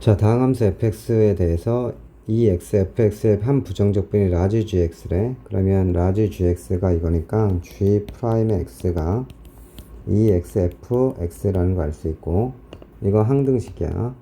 자, 다음 함수 fx에 대해서 이 x fx의 한 부정적 분이 라지 gx래. 그러면 라지 gx가 이거니까 g 프라임의 x가 이 x f x라는 거 알 수 있고 이거 항등식이야.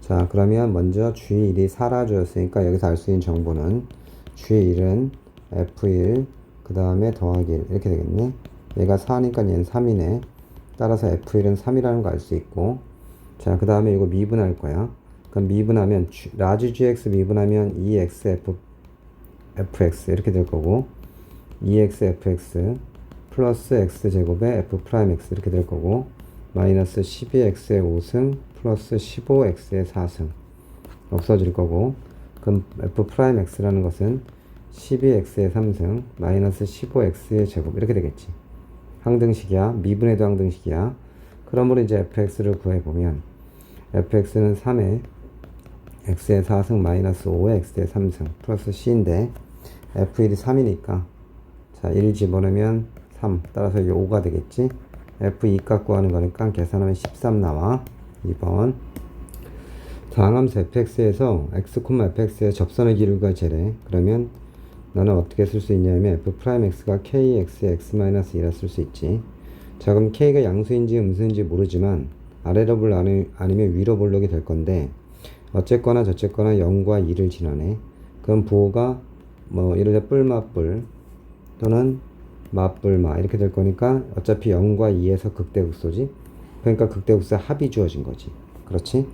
자, 그러면 먼저 g1이 사라졌으니까 여기서 알 수 있는 정보는 g1은 f1 그 다음에 더하기 1 이렇게 되겠네. 얘가 4니까 얘는 3이네. 따라서 f1은 3이라는 거 알 수 있고 자, 그 다음에 이거 미분할 거야. 그럼 미분하면 라지 gx 미분하면 2x f, fx 이렇게 될 거고 2x fx 플러스 x 제곱에 f 프라임 x 이렇게 될 거고 마이너스 12x의 5승 플러스 15x의 4승 없어질 거고 그럼 f 프라임 x라는 것은 12x의 3승 마이너스 15x의 제곱 이렇게 되겠지. 항등식이야. 미분해도 항등식이야. 그러므로 이제 fx를 구해보면 fx는 3에 x의 4승 마이너스 5의 x의 3승 플러스 c인데 f1이 3이니까 자, 1 집어넣으면 3 따라서 이게 5가 되겠지? f2 갖고 하는 거니까 계산하면 13 나와 2번. 다항함수 fx에서 x, fx의 접선의 기울기가 제래. 그러면 너는 어떻게 쓸 수 있냐면 f 프라임 x가 kx x 마이너스 2라 쓸 수 있지. 자 그럼 k가 양수인지 음수인지 모르지만 아래로 볼 아니, 아니면 위로 볼록이 될 건데 어쨌거나 저쨌거나 0과 2를 지나네. 그럼 부호가 뭐 이러자 뿔맛뿔 또는 맞뿔마 이렇게 될 거니까 어차피 0과 2에서 극대극소지. 그러니까 극대극소의 합이 주어진 거지. 그렇지?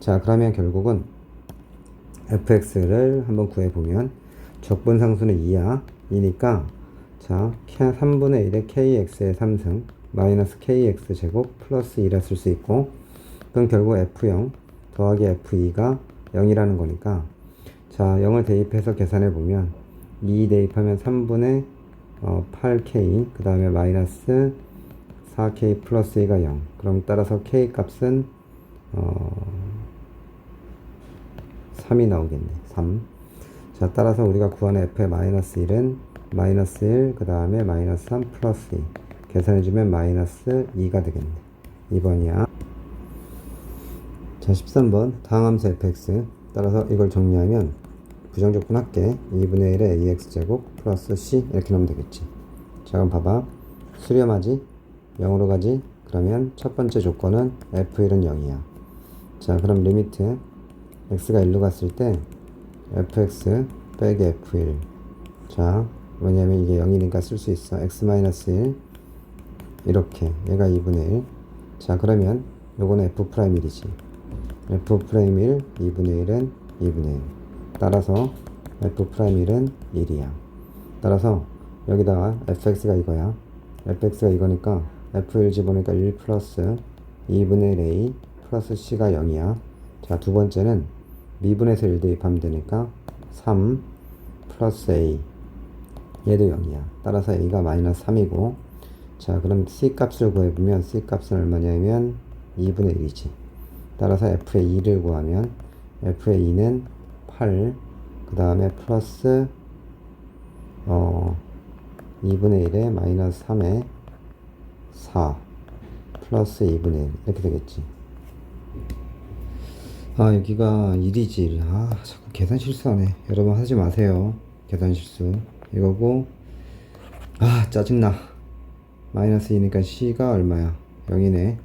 자 그러면 결국은 fx를 한번 구해보면 적분상수는 2야. 2니까 자 3분의 1의 kx의 3승 마이너스 kx 제곱 플러스 2라 쓸 수 있고 그럼 결국 f0 더하기 f2가 0이라는 거니까 자 0을 대입해서 계산해 보면 2 대입하면 3분의 어, 8k 그 다음에 마이너스 4k 플러스 2가 0 그럼 따라서 k 값은 어, 3이 나오겠네 3 자, 따라서 우리가 구하는 f의 마이너스 1은 마이너스 1, 그 다음에 마이너스 3 플러스 2. 계산해주면 마이너스 2가 되겠네. 2번이야. 자, 13번. 다항함수 fx. 따라서 이걸 정리하면 부정적분 합계 2분의 1의 ax제곱 플러스 c 이렇게 넣으면 되겠지. 자, 그럼 봐봐. 수렴하지? 0으로 가지? 그러면 첫 번째 조건은 f1은 0이야. 자, 그럼 리미트 x가 1로 갔을 때 fx 빼기 f1 자 왜냐면 이게 0이니까 쓸 수 있어 x-1 이렇게 얘가 2분의 1 자 그러면 요거는 f'1이지 f'1 2분의 1은 2분의 1 따라서 f'1은 1이야. 따라서 여기다가 fx가 이거야. Fx가 이거니까 f1 집어넣으니까 1 플러스 2분의 1 a 플러스 c가 0이야. 자 두 번째는 미분에서 1 대입하면 되니까 3 플러스 a. 얘도 0이야. 따라서 a가 마이너스 3이고. 자 그럼 c 값을 구해보면 c 값은 얼마냐면 2분의 1이지 따라서 f의 2를 구하면 f의 2는 8 그 다음에 플러스 어 2분의 1에 마이너스 3에 4 플러스 2분의 1 이렇게 되겠지. 아 여기가 1이지. 아 자꾸 계산 실수하네. 여러분 하지 마세요. 계산 실수. 이거고 아 짜증나. 마이너스 2니까 C가 얼마야? 0이네.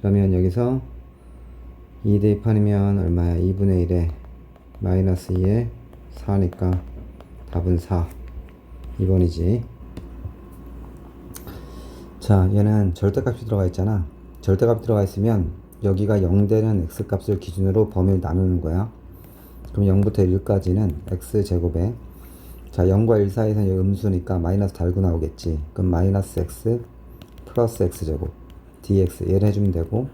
그러면 여기서 2 대입하면 얼마야 2분의 1에 마이너스 2에 4니까 답은 4 2번이지. 자 얘는 절대값이 들어가 있잖아. 절대값 들어가 있으면 여기가 0되는 x값을 기준으로 범위를 나누는 거야. 그럼 0부터 1까지는 x제곱에. 자 0과 1 사이에서는 음수니까 마이너스 달고 나오겠지. 그럼 마이너스 x 플러스 x제곱. dx 얘를 해주면 되고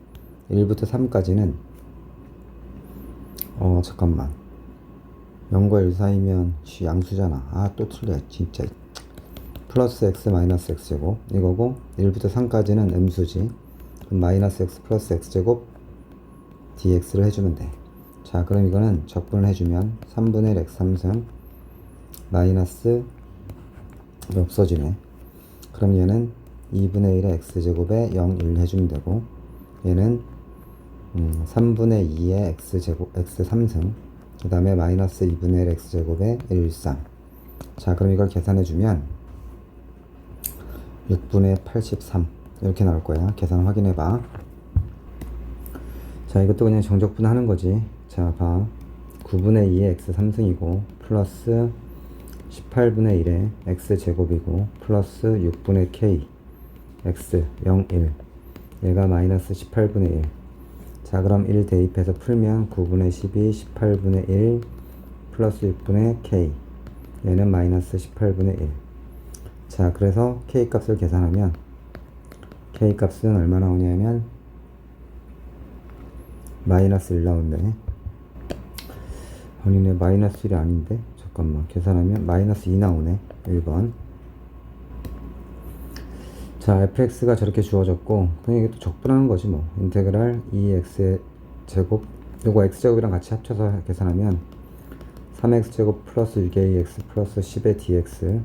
1부터 3까지는 어 잠깐만 0과 1 사이면 양수잖아. 아 또 틀려 진짜 플러스 x 마이너스 x제곱 이거고 1부터 3까지는 음수지. 그럼 마이너스 x 플러스 x제곱 dx를 해주면 돼. 자, 그럼 이거는 적분을 해주면 3분의 1 x 3승 마이너스 없어지네. 그럼 얘는 2분의 1의 x제곱에 0, 1 해주면 되고 얘는 음, 3분의 2의 x제곱, x 3승. 그 다음에 마이너스 2분의 1 x제곱의 1상. 자, 그럼 이걸 계산해주면 6분의 83. 이렇게 나올 거야. 계산 확인해봐. 자, 이것도 그냥 정적분 하는 거지. 자, 봐. 9분의 2의 x 3승이고, 플러스 18분의 1의 x 제곱이고, 플러스 6분의 k, x 0, 1. 얘가 마이너스 18분의 1. 자, 그럼 1 대입해서 풀면 9분의 12, 18분의 1, 플러스 6분의 k. 얘는 마이너스 18분의 1. 자, 그래서 k 값을 계산하면, k 값은 얼마 나오냐면, 마이너스 1 나온다네. 아니네, 마이너스 1이 아닌데? 잠깐만, 계산하면 마이너스 2 나오네. 1번. 자, fx가 저렇게 주어졌고, 그냥 이게 또 적분하는 거지 뭐. 인테그랄 2x의 제곱, 요거 x제곱이랑 같이 합쳐서 계산하면 3x제곱 플러스 6ax 플러스 10의 dx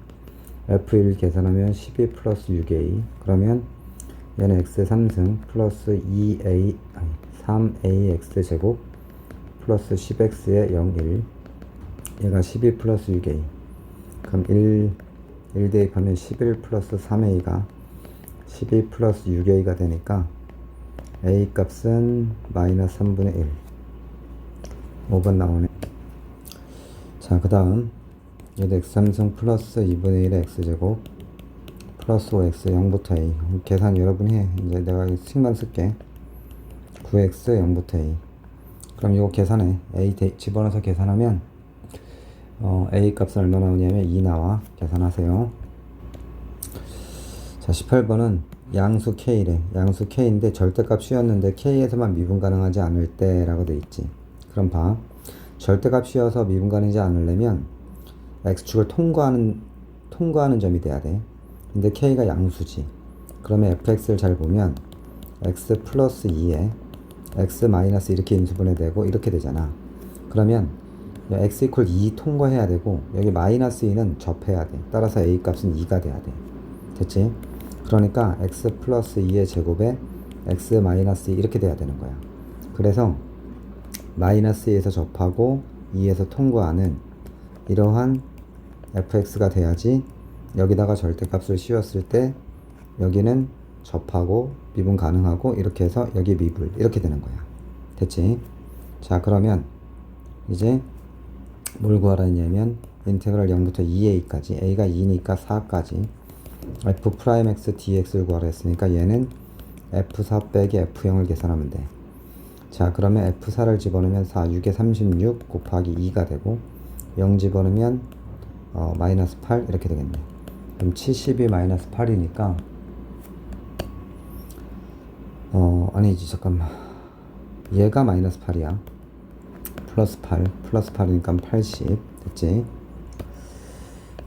f1 계산하면 12 플러스 6a 그러면 얘는 x의 3승 플러스 2a 아니 3ax 제곱 플러스 10x의 0, 1 얘가 12 플러스 6a 그럼 1, 1 대입하면 11 플러스 3a가 12 플러스 6a가 되니까 a 값은 마이너스 3분의 1 5번 나오네. 자 그 다음 얘도 x3승 플러스 2분의 1의 x제곱 플러스 5x 0부터 a. 계산 여러분이 해. 이제 내가 이 식만 쓸게. 9x 0부터 a. 그럼 이거 계산해. A 대, 집어넣어서 계산하면 어, a 값은 얼마 나오냐면 2 나와. 계산하세요 자 18번은 양수 k래. 양수 k인데 절대값 씌웠는데 k에서만 미분 가능하지 않을 때 라고 돼 있지. 그럼 봐. 절대값 씌워서 미분 가능하지 않으려면 x축을 통과하는 통과하는 점이 돼야 돼. 근데 k가 양수지. 그러면 fx를 잘 보면 x 플러스 2에 x 마이너스 이렇게 인수분해 되고 이렇게 되잖아. 그러면 x 이퀄 2 통과해야 되고 여기 마이너스 2는 접해야 돼. 따라서 a 값은 2가 돼야 돼. 됐지? 그러니까 x 플러스 2의 제곱에 x 마이너스 2 이렇게 돼야 되는 거야 그래서 마이너스 2에서 접하고 2에서 통과하는 이러한 fx가 돼야지 여기다가 절대값을 씌웠을 때 여기는 접하고 미분 가능하고 이렇게 해서 여기 미분 이렇게 되는 거야 됐지? 자 그러면 이제 뭘 구하라 했냐면 인테그랄 0부터 2a까지 a가 2니까 4까지 f 프라임 x dx를 구하라 했으니까 얘는 f4 빼기 f0을 계산하면 돼. 자 그러면 f4를 집어넣으면 4, 6에 36 곱하기 2가 되고 0 집어넣으면 어, 마이너스 8 이렇게 되겠네. 그럼 70이 마이너스 8이니까 어 아니지 잠깐만 얘가 마이너스 8이야. 플러스 8 플러스 8이니까 80 됐지?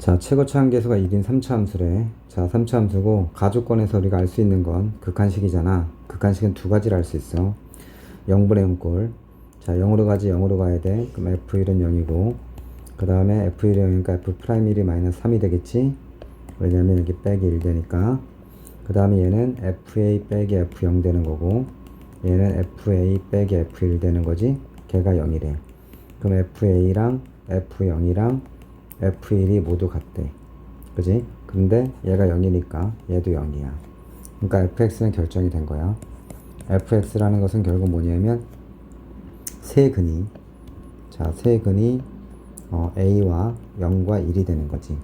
자, 최고차 한계수가 1인 3차 함수래. 자, 3차 함수고, 가족권에서 우리가 알 수 있는 건 극한식이잖아. 극한식은 두 가지를 알 수 있어. 0분의 0꼴. 자, 0으로 가지 0으로 가야 돼. 그럼 F1은 0이고, 그 다음에 F1이 0이니까 F 프라임 1이 마이너스 3이 되겠지? 왜냐면 여기 빼기 1 되니까. 그 다음에 얘는 FA 빼기 F0 되는 거고, 얘는 FA 빼기 F1 되는 거지? 걔가 0이래. 그럼 FA랑 F0이랑 F1이 모두 같대. 그지? 근데 얘가 0이니까 얘도 0이야. 그러니까 fx는 결정이 된 거야. fx라는 것은 결국 뭐냐면 세 근이 자, 세 근이 어, a와 0과 1이 되는 거지.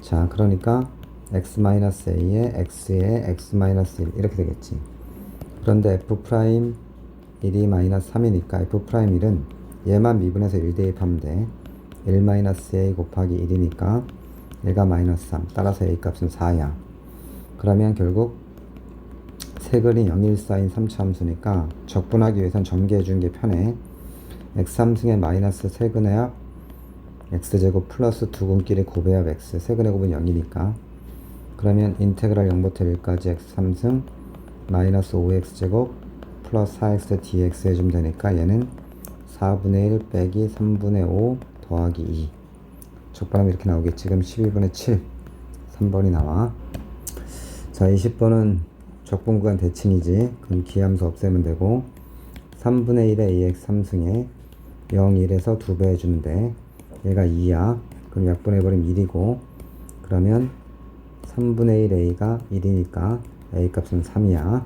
자, 그러니까 x-a에 x에 x-1 이렇게 되겠지. 그런데 f 프라임 1이 마이너스 3이니까 f 프라임 1은 얘만 미분해서 1 대입하면 돼. 1-a 곱하기 1이니까 얘가 마이너스 3 따라서 a 값은 4야. 그러면 결국 세근이 0, 1, 4인 3차 함수니까 적분하기 위해선 전개해 주는 게 편해. X3승의 마이너스 세근의 합 x제곱 플러스 두 근끼리 곱해야 x 세근의 곱은 0이니까. 그러면 인테그랄 0부터 1까지 x3승 마이너스 5x제곱 플러스 4x dx 해주면 되니까 얘는 4분의 1 빼기 3분의 5 더하기 2 적분하면 이렇게 나오겠지 그럼 12분의 7 3번이 나와 자 20번은 적분 구간 대칭이지 그럼 기함수 없애면 되고 3분의 1의 ax 3승에 0, 1에서 2배 해주면 돼. 얘가 2야. 그럼 약분해버리면 1이고, 그러면 3분의 1 a가 1이니까 a 값은 3이야.